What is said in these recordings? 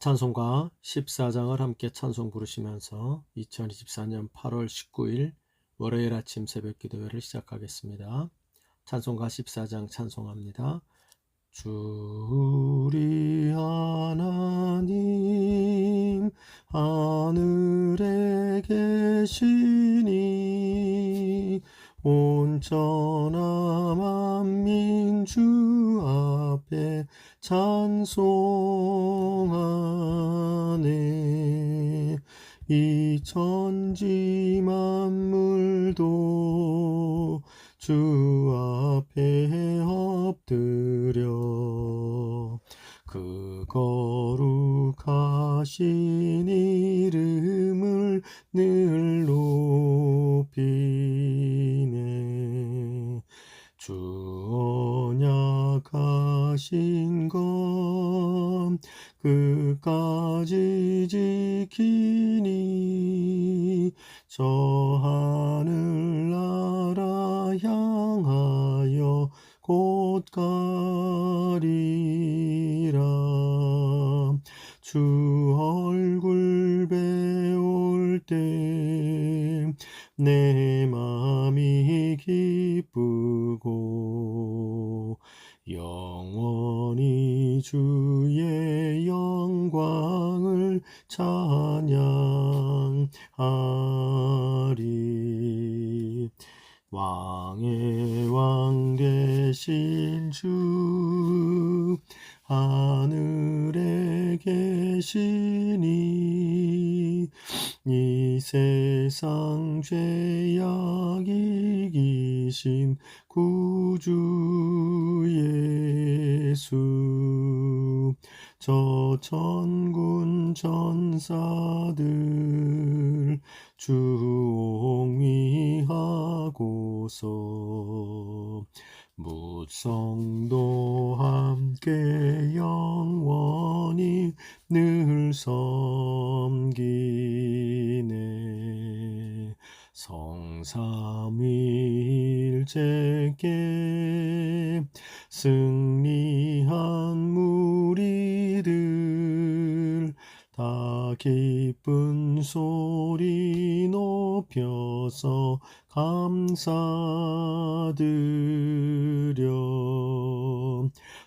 찬송가 14장을 함께 찬송 부르시면서 2024년 8월 19일 월요일 아침 새벽 기도회를 시작하겠습니다. 찬송가 14장 찬송합니다. 주리 하나님 하늘에 계시니 온전한 만민 주 앞에 찬송하네. 이 천지 만물도 주 앞에 엎드려 그 거룩하신 이름을 늘 높이네. 주 언약하신 것 끝까지 지키니 저 이 세상 죄악 이기신 구주 예수. 저 천군 천사들 주 옹위하고서 무성도 함께 영원히 늘 섬기네. 성삼일제께 승리한 무리들 다 기쁜 소리 높여서 감사드려.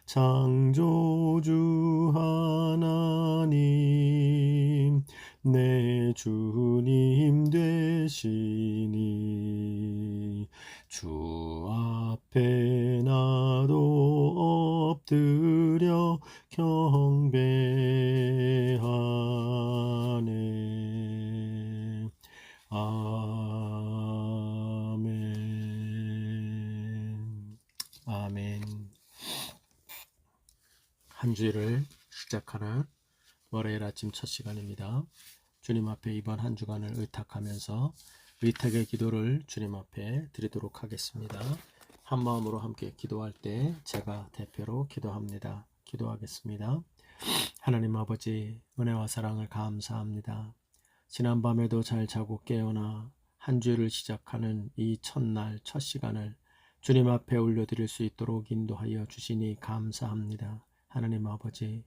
창조주 하나님 내 주님 되시니. 주 앞에 나도 엎드려 경배 주일을 시작하는 월요일 아침 첫 시간입니다. 주님 앞에 이번 한 주간을 의탁하면서 의탁의 기도를 주님 앞에 드리도록 하겠습니다. 한 마음으로 함께 기도할 때 제가 대표로 기도합니다. 기도하겠습니다. 하나님 아버지 은혜와 사랑을 감사합니다. 지난밤에도 잘 자고 깨어나 한 주를 시작하는 이 첫날 첫 시간을 주님 앞에 올려드릴 수 있도록 인도하여 주시니 감사합니다. 하나님 아버지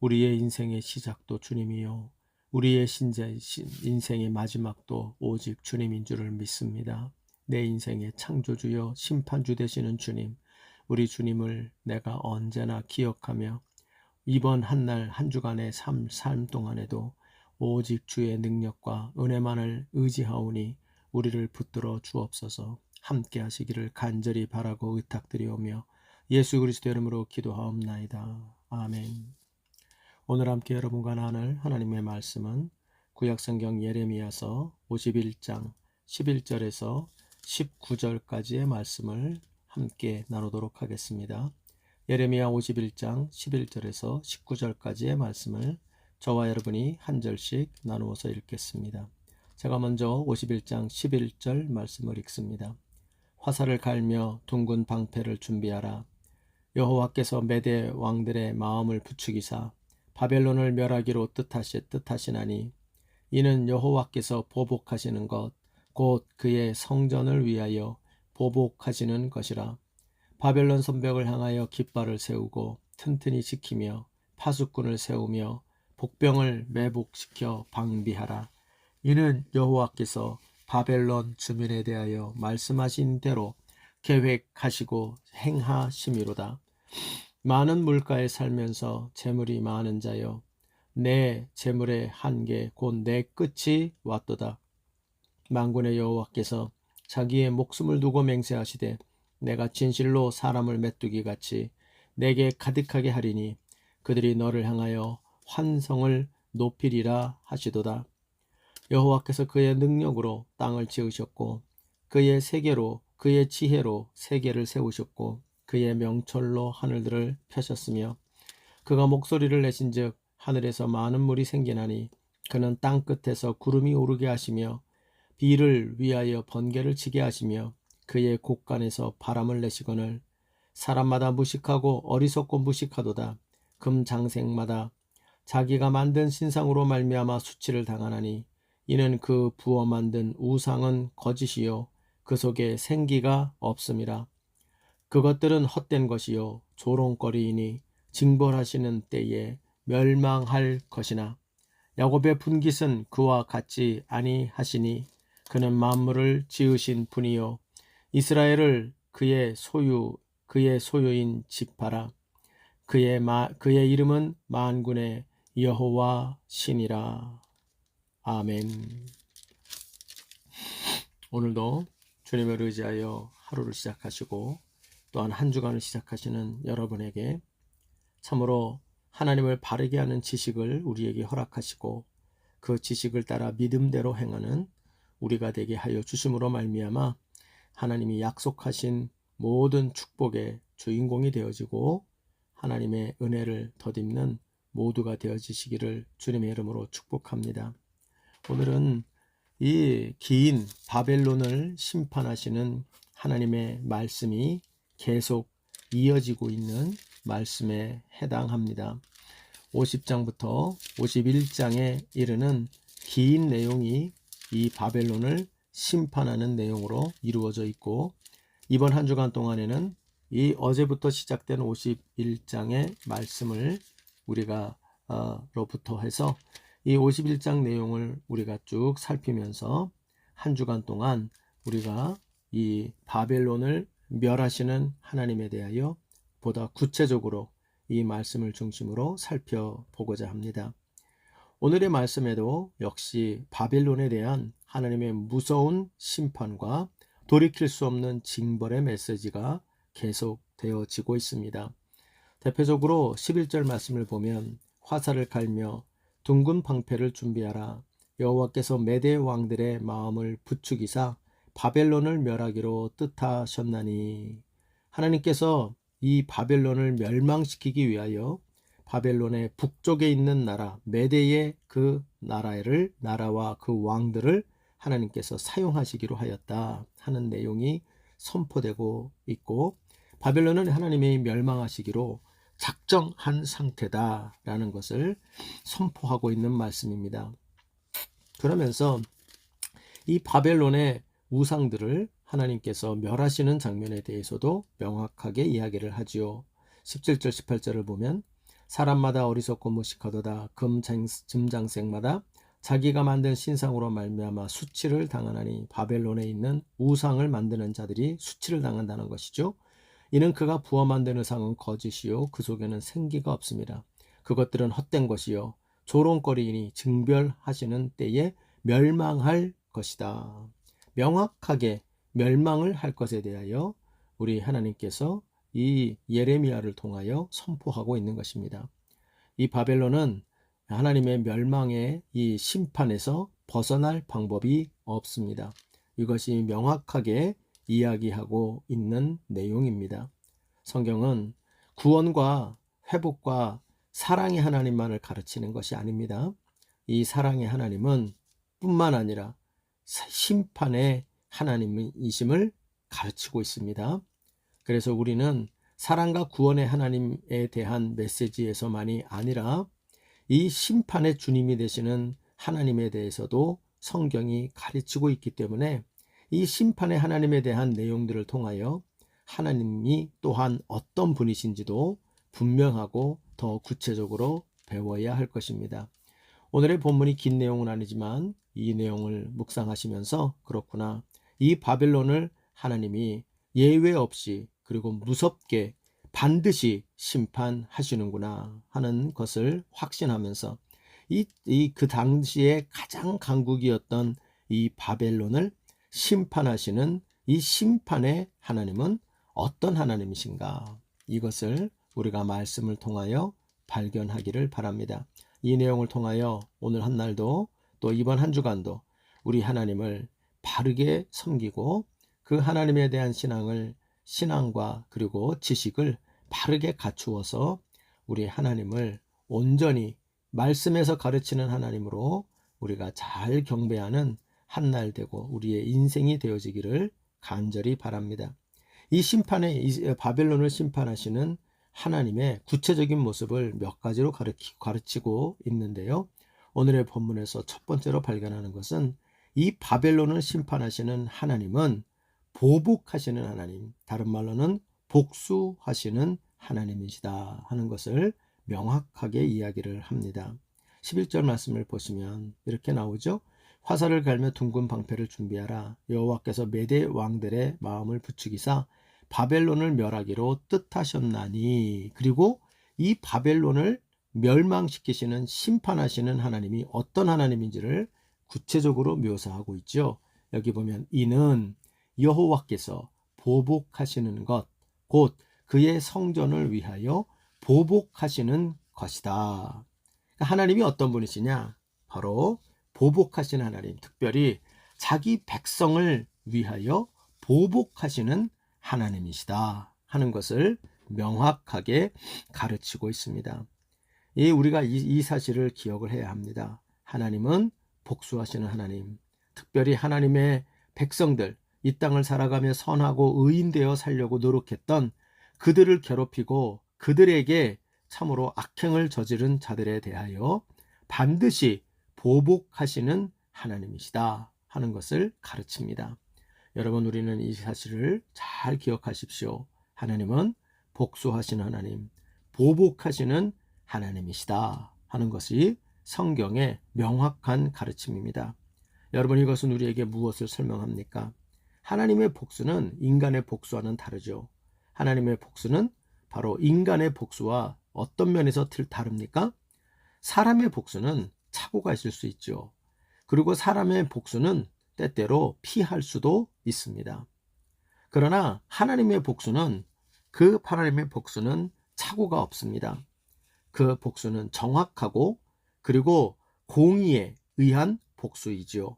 우리의 인생의 시작도 주님이요 우리의 신제 인생의 마지막도 오직 주님인 줄을 믿습니다. 내 인생의 창조주여 심판주 되시는 주님, 우리 주님을 내가 언제나 기억하며 이번 한 날 한 주간의 삶, 삶 동안에도 오직 주의 능력과 은혜만을 의지하오니 우리를 붙들어 주옵소서 함께 하시기를 간절히 바라고 의탁드리오며 예수 그리스도 이름으로 기도하옵나이다. 아멘. 오늘 함께 여러분과 나눌 하나님의 말씀은 구약성경 예레미야서 51장 11절에서 19절까지의 말씀을 함께 나누도록 하겠습니다. 예레미야 51장 11절에서 19절까지의 말씀을 저와 여러분이 한 절씩 나누어서 읽겠습니다. 제가 먼저 51장 11절 말씀을 읽습니다. 화살을 갈며 둥근 방패를 준비하라. 여호와께서 메대 왕들의 마음을 부추기사 바벨론을 멸하기로 뜻하시, 뜻하시나니 이는 여호와께서 보복하시는 것 곧 그의 성전을 위하여 보복하시는 것이라 바벨론 선벽을 향하여 깃발을 세우고 튼튼히 지키며 파수꾼을 세우며 복병을 매복시켜 방비하라. 이는 여호와께서 바벨론 주민에 대하여 말씀하신 대로 계획하시고 행하심이로다. 많은 물가에 살면서 재물이 많은 자여 내 재물의 한계 곧 내 끝이 왔도다. 만군의 여호와께서 자기의 목숨을 두고 맹세하시되 내가 진실로 사람을 메뚜기 같이 내게 가득하게 하리니 그들이 너를 향하여 환성을 높이리라 하시도다. 여호와께서 그의 능력으로 땅을 지으셨고 그의 세계로 그의 지혜로 세계를 세우셨고 그의 명철로 하늘들을 펴셨으며 그가 목소리를 내신즉 하늘에서 많은 물이 생기나니 그는 땅 끝에서 구름이 오르게 하시며 비를 위하여 번개를 치게 하시며 그의 곳간에서 바람을 내시거늘 사람마다 무식하고 어리석고 무식하도다. 금 장생마다 자기가 만든 신상으로 말미암아 수치를 당하나니 이는 그 부어 만든 우상은 거짓이요. 그 속에 생기가 없음이라 그것들은 헛된 것이요 조롱거리이니 징벌하시는 때에 멸망할 것이나 야곱의 분깃은 그와 같지 아니하시니 그는 만물을 지으신 분이요 이스라엘을 그의 소유 그의 소유인 지파라 그의 마, 그의 이름은 만군의 여호와 신이라 아멘. 오늘도 주님을 의지하여 하루를 시작하시고 또한 한 주간을 시작하시는 여러분에게 참으로 하나님을 바르게 하는 지식을 우리에게 허락하시고 그 지식을 따라 믿음대로 행하는 우리가 되게 하여 주심으로 말미암아 하나님이 약속하신 모든 축복의 주인공이 되어지고 하나님의 은혜를 덧입는 모두가 되어지시기를 주님의 이름으로 축복합니다. 오늘은 이 긴 바벨론을 심판하시는 하나님의 말씀이 계속 이어지고 있는 말씀에 해당합니다. 50장부터 51장에 이르는 긴 내용이 이 바벨론을 심판하는 내용으로 이루어져 있고 이번 한 주간 동안에는 이 어제부터 시작된 51장의 말씀을 우리가 어, 로부터 해서 이 51장 내용을 우리가 쭉 살피면서 한 주간 동안 우리가 이 바벨론을 멸하시는 하나님에 대하여 보다 구체적으로 이 말씀을 중심으로 살펴보고자 합니다. 오늘의 말씀에도 역시 바벨론에 대한 하나님의 무서운 심판과 돌이킬 수 없는 징벌의 메시지가 계속되어지고 있습니다. 대표적으로 11절 말씀을 보면 화살을 갈며 둥근 방패를 준비하라. 여호와께서 메대 왕들의 마음을 부추기사 바벨론을 멸하기로 뜻하셨나니 하나님께서 이 바벨론을 멸망시키기 위하여 바벨론의 북쪽에 있는 나라 메대의 그 나라를 나라와 그 왕들을 하나님께서 사용하시기로 하였다 하는 내용이 선포되고 있고 바벨론은 하나님이 멸망하시기로 작정한 상태다라는 것을 선포하고 있는 말씀입니다. 그러면서 이 바벨론의 우상들을 하나님께서 멸하시는 장면에 대해서도 명확하게 이야기를 하지요. 17절 18절을 보면 사람마다 어리석고 무식하도다 금 짐장생마다 자기가 만든 신상으로 말미암아 수치를 당하나니 바벨론에 있는 우상을 만드는 자들이 수치를 당한다는 것이죠. 이는 그가 부어 만든 의상은 거짓이요 그 속에는 생기가 없습니다. 그것들은 헛된 것이요 조롱거리이니 증별하시는 때에 멸망할 것이다. 명확하게 멸망을 할 것에 대하여 우리 하나님께서 이 예레미야를 통하여 선포하고 있는 것입니다. 이 바벨론은 하나님의 멸망의 이 심판에서 벗어날 방법이 없습니다. 이것이 명확하게 이야기하고 있는 내용입니다. 성경은 구원과 회복과 사랑의 하나님만을 가르치는 것이 아닙니다. 이 사랑의 하나님은 뿐만 아니라 심판의 하나님이심을 가르치고 있습니다. 그래서 우리는 사랑과 구원의 하나님에 대한 메시지에서만이 아니라 이 심판의 주님이 되시는 하나님에 대해서도 성경이 가르치고 있기 때문에 이 심판의 하나님에 대한 내용들을 통하여 하나님이 또한 어떤 분이신지도 분명하고 더 구체적으로 배워야 할 것입니다. 오늘의 본문이 긴 내용은 아니지만 이 내용을 묵상하시면서 그렇구나. 이 바벨론을 하나님이 예외 없이 그리고 무섭게 반드시 심판하시는구나 하는 것을 확신하면서 이, 이 그 당시에 가장 강국이었던 이 바벨론을 심판하시는 이 심판의 하나님은 어떤 하나님이신가? 이것을 우리가 말씀을 통하여 발견하기를 바랍니다. 이 내용을 통하여 오늘 한 날도 또 이번 한 주간도 우리 하나님을 바르게 섬기고 그 하나님에 대한 신앙을 신앙과 그리고 지식을 바르게 갖추어서 우리 하나님을 온전히 말씀에서 가르치는 하나님으로 우리가 잘 경배하는 한 날 되고 우리의 인생이 되어지기를 간절히 바랍니다. 이 심판의 이 바벨론을 심판하시는 하나님의 구체적인 모습을 몇 가지로 가르치, 가르치 고 있는데요. 오늘의 본문에서 첫 번째로 발견하는 것은 이 바벨론을 심판하시는 하나님은 보복하시는 하나님, 다른 말로는 복수하시는 하나님이시다 하는 것을 명확하게 이야기를 합니다. 11절 말씀을 보시면 이렇게 나오죠. 화살을 갈며 둥근 방패를 준비하라. 여호와께서 메대 왕들의 마음을 부추기사 바벨론을 멸하기로 뜻하셨나니 그리고 이 바벨론을 멸망시키시는 심판하시는 하나님이 어떤 하나님인지를 구체적으로 묘사하고 있죠. 여기 보면 이는 여호와께서 보복하시는 것, 곧 그의 성전을 위하여 보복하시는 것이다. 그러니까 하나님이 어떤 분이시냐? 바로 보복하시는 하나님, 특별히 자기 백성을 위하여 보복하시는 하나님이시다 하는 것을 명확하게 가르치고 있습니다. 이 우리가 이, 이 사실을 기억을 해야 합니다. 하나님은 복수하시는 하나님, 특별히 하나님의 백성들, 이 땅을 살아가며 선하고 의인되어 살려고 노력했던 그들을 괴롭히고 그들에게 참으로 악행을 저지른 자들에 대하여 반드시 보복하시는 하나님이시다 하는 것을 가르칩니다. 여러분 우리는 이 사실을 잘 기억하십시오. 하나님은 복수하시는 하나님, 보복하시는 하나님이시다 하는 것이 성경의 명확한 가르침입니다. 여러분 이것은 우리에게 무엇을 설명합니까? 하나님의 복수는 인간의 복수와는 다르죠. 하나님의 복수는 바로 인간의 복수와 어떤 면에서 다릅니까? 사람의 복수는 착오가 있을 수 있죠. 그리고 사람의 복수는 때때로 피할 수도 있습니다. 그러나 하나님의 복수는 그 하나님의 복수는 착오가 없습니다. 그 복수는 정확하고 그리고 공의에 의한 복수이지요.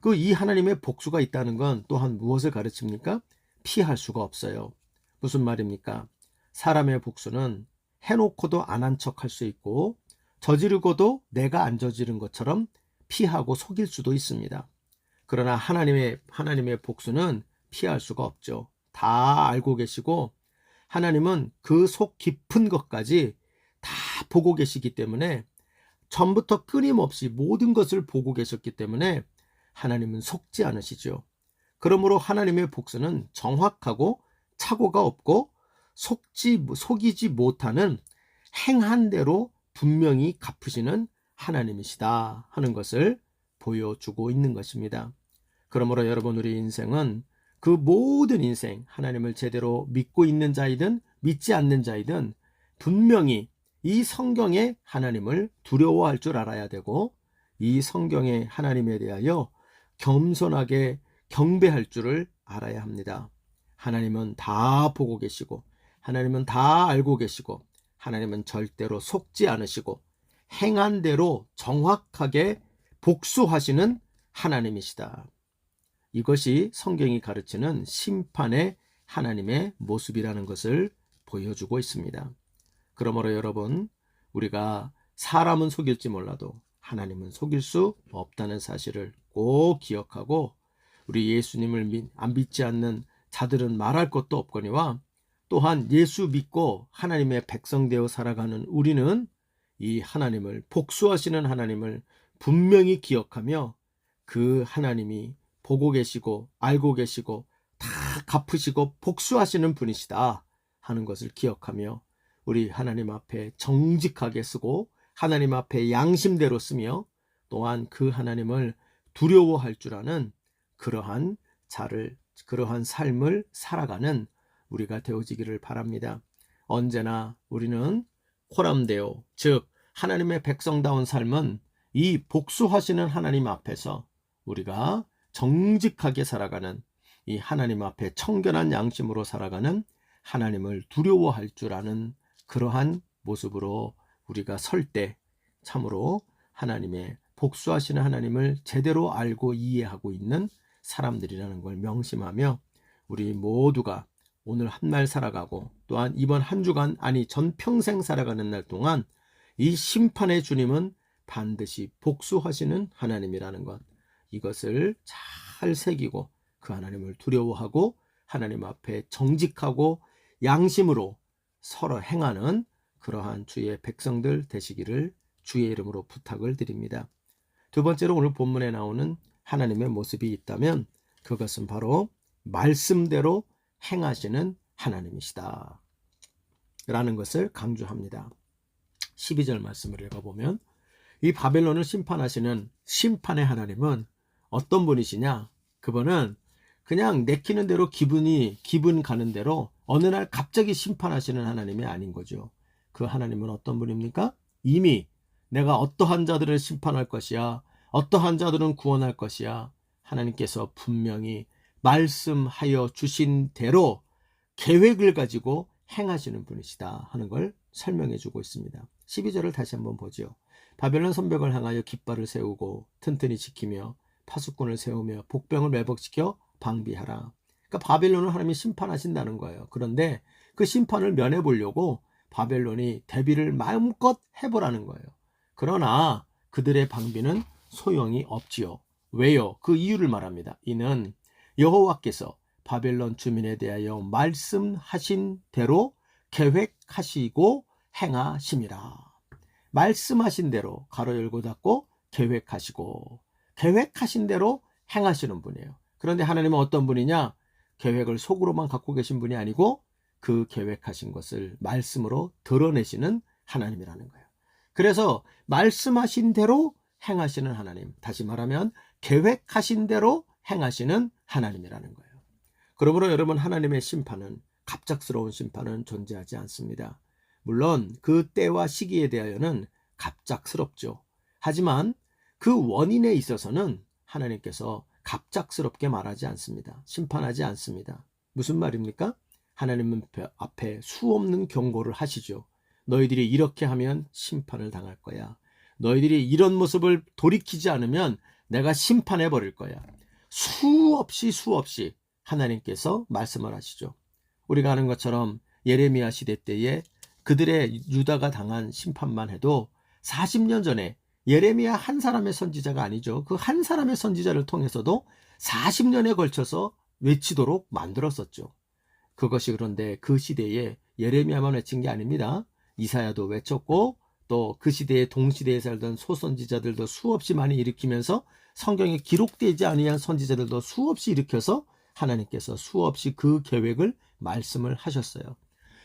그 이 하나님의 복수가 있다는 건 또한 무엇을 가르칩니까? 피할 수가 없어요. 무슨 말입니까? 사람의 복수는 해놓고도 안 한 척 할 수 있고 저지르고도 내가 안 저지른 것처럼 피하고 속일 수도 있습니다. 그러나 하나님의 하나님의 복수는 피할 수가 없죠. 다 알고 계시고 하나님은 그 속 깊은 것까지 다 보고 계시기 때문에 전부터 끊임없이 모든 것을 보고 계셨기 때문에 하나님은 속지 않으시죠. 그러므로 하나님의 복수는 정확하고 착오가 없고 속지 속이지 못하는 행한 대로 분명히 갚으시는 하나님이시다 하는 것을 보여주고 있는 것입니다. 그러므로 여러분 우리 인생은 그 모든 인생 하나님을 제대로 믿고 있는 자이든 믿지 않는 자이든 분명히 이 성경의 하나님을 두려워할 줄 알아야 되고 이 성경의 하나님에 대하여 겸손하게 경배할 줄을 알아야 합니다. 하나님은 다 보고 계시고 하나님은 다 알고 계시고 하나님은 절대로 속지 않으시고 행한 대로 정확하게 복수하시는 하나님이시다. 이것이 성경이 가르치는 심판의 하나님의 모습이라는 것을 보여주고 있습니다. 그러므로 여러분, 우리가 사람은 속일지 몰라도 하나님은 속일 수 없다는 사실을 꼭 기억하고 우리 예수님을 안 믿지 않는 자들은 말할 것도 없거니와 또한 예수 믿고 하나님의 백성 되어 살아가는 우리는 이 하나님을 복수하시는 하나님을 분명히 기억하며 그 하나님이 보고 계시고 알고 계시고 다 갚으시고 복수하시는 분이시다 하는 것을 기억하며 우리 하나님 앞에 정직하게 쓰고 하나님 앞에 양심대로 쓰며 또한 그 하나님을 두려워할 줄 아는 그러한 자를 그러한 삶을 살아가는 우리가 되어지기를 바랍니다. 언제나 우리는 호람되어 즉 하나님의 백성다운 삶은 이 복수하시는 하나님 앞에서 우리가 정직하게 살아가는 이 하나님 앞에 청결한 양심으로 살아가는 하나님을 두려워할 줄 아는 그러한 모습으로 우리가 설 때 참으로 하나님의 복수하시는 하나님을 제대로 알고 이해하고 있는 사람들이라는 걸 명심하며 우리 모두가 오늘 한 날 살아가고 또한 이번 한 주간 아니 전 평생 살아가는 날 동안 이 심판의 주님은 반드시 복수하시는 하나님이라는 것 이것을 잘 새기고 그 하나님을 두려워하고 하나님 앞에 정직하고 양심으로 서로 행하는 그러한 주의 백성들 되시기를 주의 이름으로 부탁을 드립니다. 두 번째로 오늘 본문에 나오는 하나님의 모습이 있다면 그것은 바로 말씀대로 행하시는 하나님이시다. 라는 것을 강조합니다. 12절 말씀을 읽어보면 이 바벨론을 심판하시는 심판의 하나님은 어떤 분이시냐? 그분은 그냥 내키는 대로 기분이 기분 가는 대로 어느 날 갑자기 심판하시는 하나님이 아닌 거죠. 그 하나님은 어떤 분입니까? 이미 내가 어떠한 자들을 심판할 것이야. 어떠한 자들은 구원할 것이야. 하나님께서 분명히 말씀하여 주신 대로 계획을 가지고 행하시는 분이시다 하는 걸 설명해 주고 있습니다. 12절을 다시 한번 보죠. 바벨론 선벽을 향하여 깃발을 세우고 튼튼히 지키며 파수꾼을 세우며 복병을 매복시켜 방비하라. 그러니까 바벨론을 하나님이 심판하신다는 거예요. 그런데 그 심판을 면해 보려고 바벨론이 대비를 마음껏 해보라는 거예요. 그러나 그들의 방비는 소용이 없지요. 왜요? 그 이유를 말합니다. 이는 여호와께서 바벨론 주민에 대하여 말씀하신 대로 계획하시고 행하심이라. 말씀하신 대로 가로 열고 닫고 계획하시고 계획하신 대로 행하시는 분이에요. 그런데 하나님은 어떤 분이냐? 계획을 속으로만 갖고 계신 분이 아니고 그 계획하신 것을 말씀으로 드러내시는 하나님이라는 거예요. 그래서 말씀하신 대로 행하시는 하나님. 다시 말하면 계획하신 대로 행하시는 하나님이라는 거예요. 그러므로 여러분 하나님의 심판은 갑작스러운 심판은 존재하지 않습니다. 물론 그 때와 시기에 대하여는 갑작스럽죠. 하지만 그 원인에 있어서는 하나님께서 갑작스럽게 말하지 않습니다. 심판하지 않습니다. 무슨 말입니까? 하나님은 앞에 수없는 경고를 하시죠. 너희들이 이렇게 하면 심판을 당할 거야. 너희들이 이런 모습을 돌이키지 않으면 내가 심판해 버릴 거야. 수없이 수없이 하나님께서 말씀을 하시죠. 우리가 아는 것처럼 예레미야 시대 때에 그들의 유다가 당한 심판만 해도 40년 전에 예레미야 한 사람의 선지자가 아니죠. 그 한 사람의 선지자를 통해서도 40년에 걸쳐서 외치도록 만들었었죠. 그것이 그런데 그 시대에 예레미야만 외친 게 아닙니다. 이사야도 외쳤고 또 그 시대에 동시대에 살던 소선지자들도 수없이 많이 일으키면서 성경에 기록되지 아니한 선지자들도 수없이 일으켜서 하나님께서 수없이 그 계획을 말씀을 하셨어요.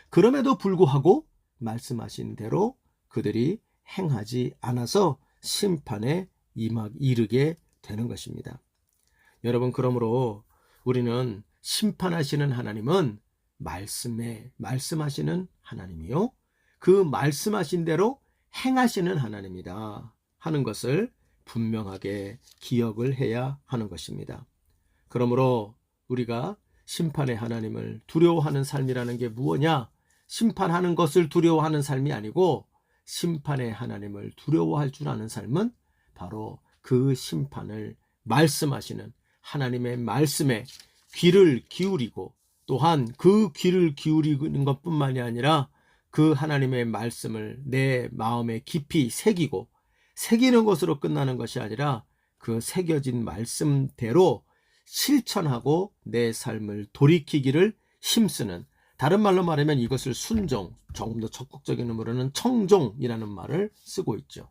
그럼에도 불구하고 말씀하신 대로 그들이 행하지 않아서 심판에 임하 이르게 되는 것입니다. 여러분 그러므로 우리는 심판하시는 하나님은 말씀에 말씀하시는 하나님이요. 그 말씀하신 대로 행하시는 하나님이다 하는 것을 분명하게 기억을 해야 하는 것입니다. 그러므로 우리가 심판의 하나님을 두려워하는 삶이라는 게 무엇냐? 심판하는 것을 두려워하는 삶이 아니고 심판의 하나님을 두려워할 줄 아는 삶은 바로 그 심판을 말씀하시는 하나님의 말씀에 귀를 기울이고 또한 그 귀를 기울이는 것뿐만이 아니라 그 하나님의 말씀을 내 마음에 깊이 새기고 새기는 것으로 끝나는 것이 아니라 그 새겨진 말씀대로 실천하고 내 삶을 돌이키기를 힘쓰는 다른 말로 말하면 이것을 순종, 조금 더 적극적인 의미로는 청종이라는 말을 쓰고 있죠.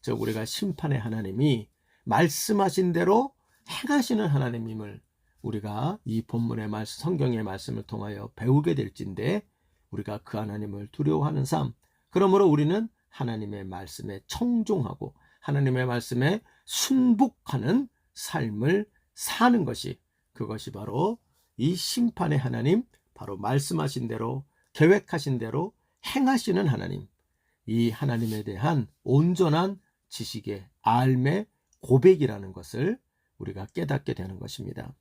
즉 우리가 심판의 하나님이 말씀하신 대로 행하시는 하나님임을 우리가 이 본문의 말씀, 성경의 말씀을 통하여 배우게 될진데 우리가 그 하나님을 두려워하는 삶. 그러므로 우리는 하나님의 말씀에 청종하고 하나님의 말씀에 순복하는 삶을 사는 것이 그것이 바로 이 심판의 하나님, 바로 말씀하신 대로 계획하신 대로 행하시는 하나님, 이 하나님에 대한 온전한 지식의 알매 고백이라는 것을 우리가 깨닫게 되는 것입니다.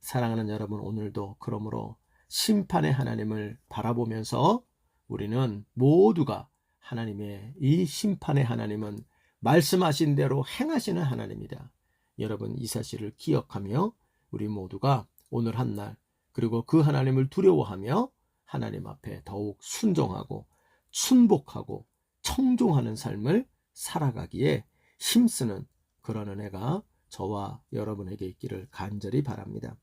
사랑하는 여러분, 오늘도 그러므로 심판의 하나님을 바라보면서 우리는 모두가 하나님의 이 심판의 하나님은 말씀하신 대로 행하시는 하나님이다. 여러분 이 사실을 기억하며 우리 모두가 오늘 한 날 그리고 그 하나님을 두려워하며 하나님 앞에 더욱 순종하고 순복하고 청종하는 삶을 살아가기에 힘쓰는 그런 은혜가 저와 여러분에게 있기를 간절히 바랍니다.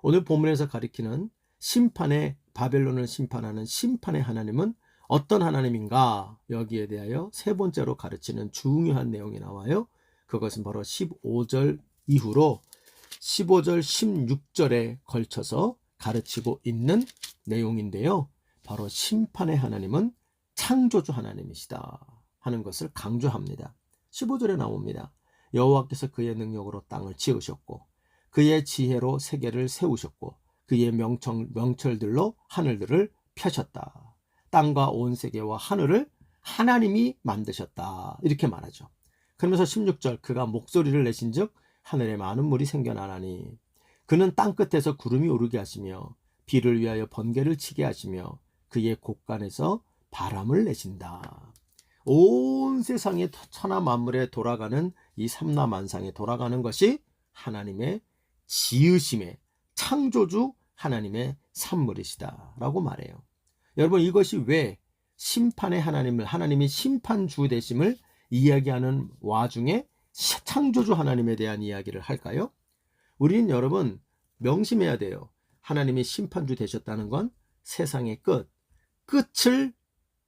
오늘 본문에서 가리키는 심판의 바벨론을 심판하는 심판의 하나님은 어떤 하나님인가 여기에 대하여 세 번째로 가르치는 중요한 내용이 나와요. 그것은 바로 15절 이후로 15절 16절에 걸쳐서 가르치고 있는 내용인데요. 바로 심판의 하나님은 창조주 하나님이시다 하는 것을 강조합니다. 15절에 나옵니다. 여호와께서 그의 능력으로 땅을 지으셨고 그의 지혜로 세계를 세우셨고 그의 명청, 명철들로 하늘들을 펴셨다. 땅과 온 세계와 하늘을 하나님이 만드셨다. 이렇게 말하죠. 그러면서 16절 그가 목소리를 내신즉 하늘에 많은 물이 생겨나나니 그는 땅 끝에서 구름이 오르게 하시며 비를 위하여 번개를 치게 하시며 그의 곳간에서 바람을 내신다. 온 세상의 천하 만물에 돌아가는 이 삼라만상에 돌아가는 것이 하나님의 지으심의 창조주 하나님의 산물이시다라고 말해요. 여러분 이것이 왜 심판의 하나님을 하나님이 심판주 되심을 이야기하는 와중에 창조주 하나님에 대한 이야기를 할까요? 우리는 여러분 명심해야 돼요. 하나님이 심판주 되셨다는 건 세상의 끝, 끝을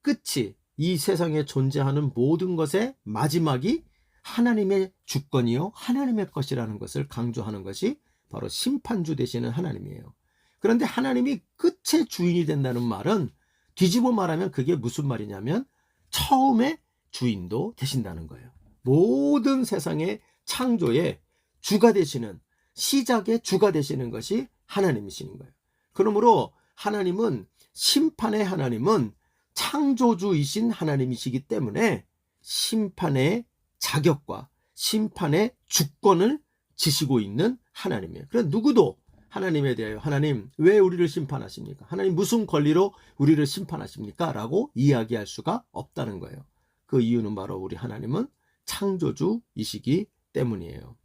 끝이 이 세상에 존재하는 모든 것의 마지막이 하나님의 주권이요 하나님의 것이라는 것을 강조하는 것이 바로 심판주 되시는 하나님이에요. 그런데 하나님이 끝의 주인이 된다는 말은 뒤집어 말하면 그게 무슨 말이냐면 처음에 주인도 되신다는 거예요. 모든 세상의 창조의 주가 되시는 시작의 주가 되시는 것이 하나님이시는 거예요. 그러므로 하나님은 심판의 하나님은 창조주이신 하나님이시기 때문에 심판의 자격과 심판의 주권을 지시고 있는 하나님이에요. 그래서 누구도 하나님에 대하여 하나님 왜 우리를 심판하십니까? 하나님 무슨 권리로 우리를 심판하십니까? 라고 이야기할 수가 없다는 거예요. 그 이유는 바로 우리 하나님은 창조주이시기 때문이에요.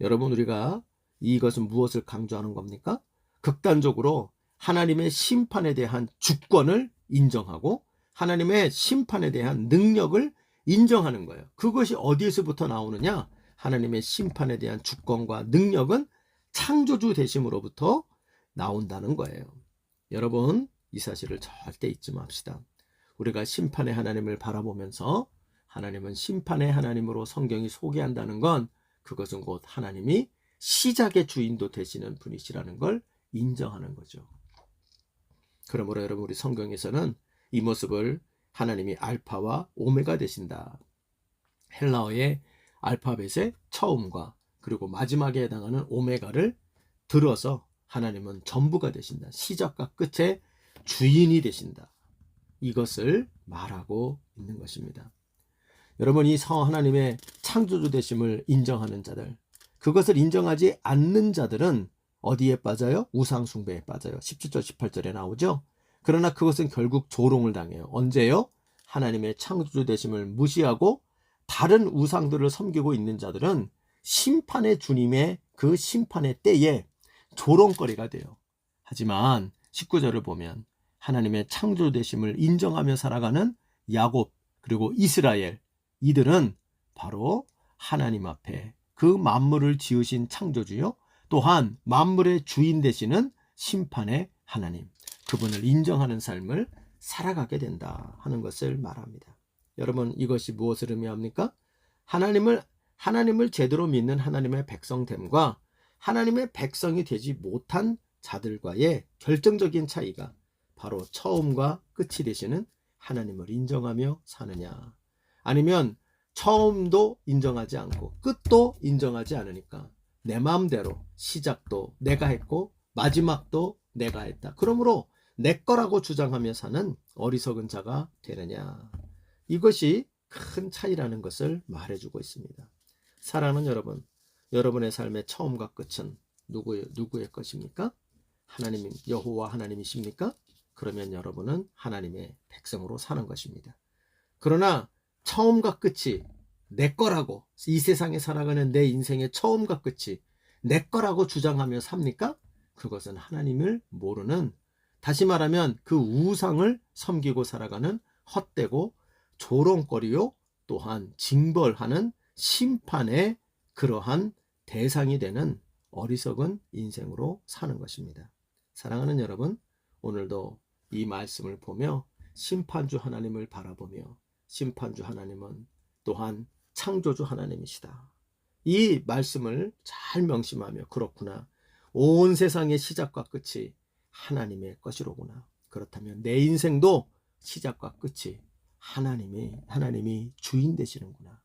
여러분 우리가 이것은 무엇을 강조하는 겁니까? 극단적으로 하나님의 심판에 대한 주권을 인정하고 하나님의 심판에 대한 능력을 인정하는 거예요. 그것이 어디에서부터 나오느냐? 하나님의 심판에 대한 주권과 능력은 창조주 되심으로부터 나온다는 거예요. 여러분, 이 사실을 절대 잊지 맙시다. 우리가 심판의 하나님을 바라보면서 하나님은 심판의 하나님으로 성경이 소개한다는 건 그것은 곧 하나님이 시작의 주인도 되시는 분이시라는 걸 인정하는 거죠. 그러므로 여러분 우리 성경에서는 이 모습을 하나님이 알파와 오메가 되신다. 헬라어의 알파벳의 처음과 그리고 마지막에 해당하는 오메가를 들어서 하나님은 전부가 되신다. 시작과 끝의 주인이 되신다. 이것을 말하고 있는 것입니다. 여러분 이 성 하나님의 창조주 되심을 인정하는 자들, 그것을 인정하지 않는 자들은 어디에 빠져요? 우상 숭배에 빠져요. 17절 18절에 나오죠. 그러나 그것은 결국 조롱을 당해요. 언제요? 하나님의 창조주 되심을 무시하고 다른 우상들을 섬기고 있는 자들은 심판의 주님의 그 심판의 때에 조롱거리가 돼요. 하지만 19절을 보면 하나님의 창조되심을 인정하며 살아가는 야곱 그리고 이스라엘 이들은 바로 하나님 앞에 그 만물을 지으신 창조주요 또한 만물의 주인 되시는 심판의 하나님 그분을 인정하는 삶을 살아가게 된다 하는 것을 말합니다. 여러분 이것이 무엇을 의미합니까? 하나님을 하나님을 제대로 믿는 하나님의 백성됨과 하나님의 백성이 되지 못한 자들과의 결정적인 차이가 바로 처음과 끝이 되시는 하나님을 인정하며 사느냐. 아니면 처음도 인정하지 않고 끝도 인정하지 않으니까 내 마음대로 시작도 내가 했고 마지막도 내가 했다. 그러므로 내 거라고 주장하며 사는 어리석은 자가 되느냐. 이것이 큰 차이라는 것을 말해주고 있습니다. 사랑하는 여러분, 여러분의 삶의 처음과 끝은 누구의, 누구의 것입니까? 하나님, 여호와 하나님이십니까? 그러면 여러분은 하나님의 백성으로 사는 것입니다. 그러나 처음과 끝이 내 거라고 이 세상에 살아가는 내 인생의 처음과 끝이 내 거라고 주장하며 삽니까? 그것은 하나님을 모르는 다시 말하면 그 우상을 섬기고 살아가는 헛되고 조롱거리요 또한 징벌하는 심판의 그러한 대상이 되는 어리석은 인생으로 사는 것입니다. 사랑하는 여러분, 오늘도 이 말씀을 보며 심판주 하나님을 바라보며 심판주 하나님은 또한 창조주 하나님이시다. 이 말씀을 잘 명심하며 그렇구나. 온 세상의 시작과 끝이 하나님의 것이로구나. 그렇다면 내 인생도 시작과 끝이 하나님이 하나님이 주인 되시는구나.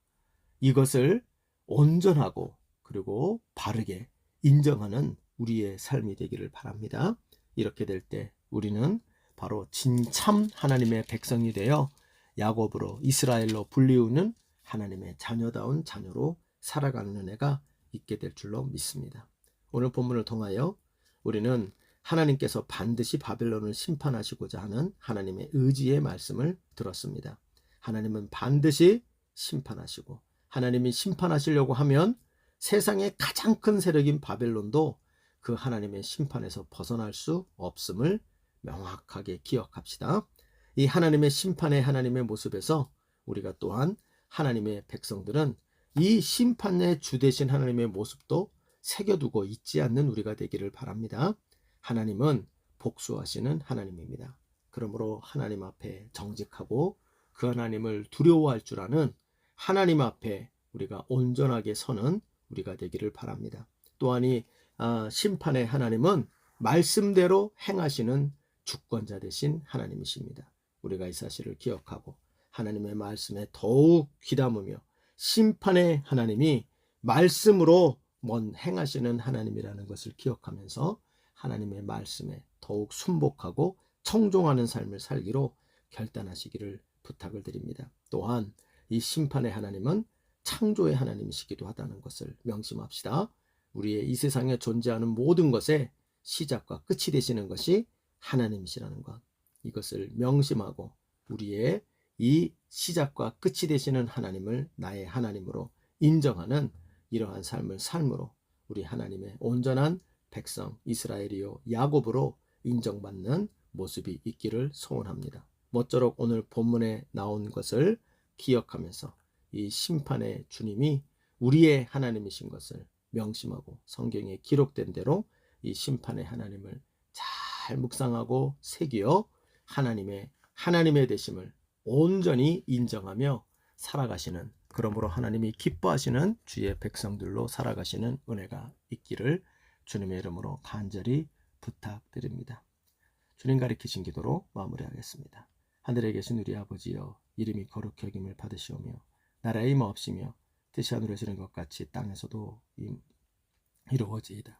이것을 온전하고 그리고 바르게 인정하는 우리의 삶이 되기를 바랍니다. 이렇게 될 때 우리는 바로 진참 하나님의 백성이 되어 야곱으로 이스라엘로 불리우는 하나님의 자녀다운 자녀로 살아가는 은혜가 있게 될 줄로 믿습니다. 오늘 본문을 통하여 우리는 하나님께서 반드시 바벨론을 심판하시고자 하는 하나님의 의지의 말씀을 들었습니다. 하나님은 반드시 심판하시고 하나님이 심판하시려고 하면 세상의 가장 큰 세력인 바벨론도 그 하나님의 심판에서 벗어날 수 없음을 명확하게 기억합시다. 이 하나님의 심판의 하나님의 모습에서 우리가 또한 하나님의 백성들은 이 심판의 주 되신 하나님의 모습도 새겨두고 있지 않는 우리가 되기를 바랍니다. 하나님은 복수하시는 하나님입니다. 그러므로 하나님 앞에 정직하고 그 하나님을 두려워할 줄 아는 하나님 앞에 우리가 온전하게 서는 우리가 되기를 바랍니다. 또한 이 아, 심판의 하나님은 말씀대로 행하시는 주권자 되신 하나님이십니다. 우리가 이 사실을 기억하고 하나님의 말씀에 더욱 귀담으며 심판의 하나님이 말씀으로 먼 행하시는 하나님이라는 것을 기억하면서 하나님의 말씀에 더욱 순복하고 청종하는 삶을 살기로 결단하시기를 부탁을 드립니다. 또한 이 심판의 하나님은 창조의 하나님이시기도 하다는 것을 명심합시다. 우리의 이 세상에 존재하는 모든 것의 시작과 끝이 되시는 것이 하나님이시라는 것. 이것을 명심하고 우리의 이 시작과 끝이 되시는 하나님을 나의 하나님으로 인정하는 이러한 삶을 삶으로 우리 하나님의 온전한 백성 이스라엘이요 야곱으로 인정받는 모습이 있기를 소원합니다. 모쪼록 오늘 본문에 나온 것을 기억하면서 이 심판의 주님이 우리의 하나님이신 것을 명심하고 성경에 기록된 대로 이 심판의 하나님을 잘 묵상하고 새기어 하나님의 하나님의 되심을 온전히 인정하며 살아가시는 그러므로 하나님이 기뻐하시는 주의 백성들로 살아가시는 은혜가 있기를 주님의 이름으로 간절히 부탁드립니다. 주님 가리키신 기도로 마무리하겠습니다. 하늘에 계신 우리 아버지여 이름이 거룩히 여김을 받으시오며 나라의 임 없이며 뜻이 하늘에 지는 것 같이 땅에서도 이루어지이다.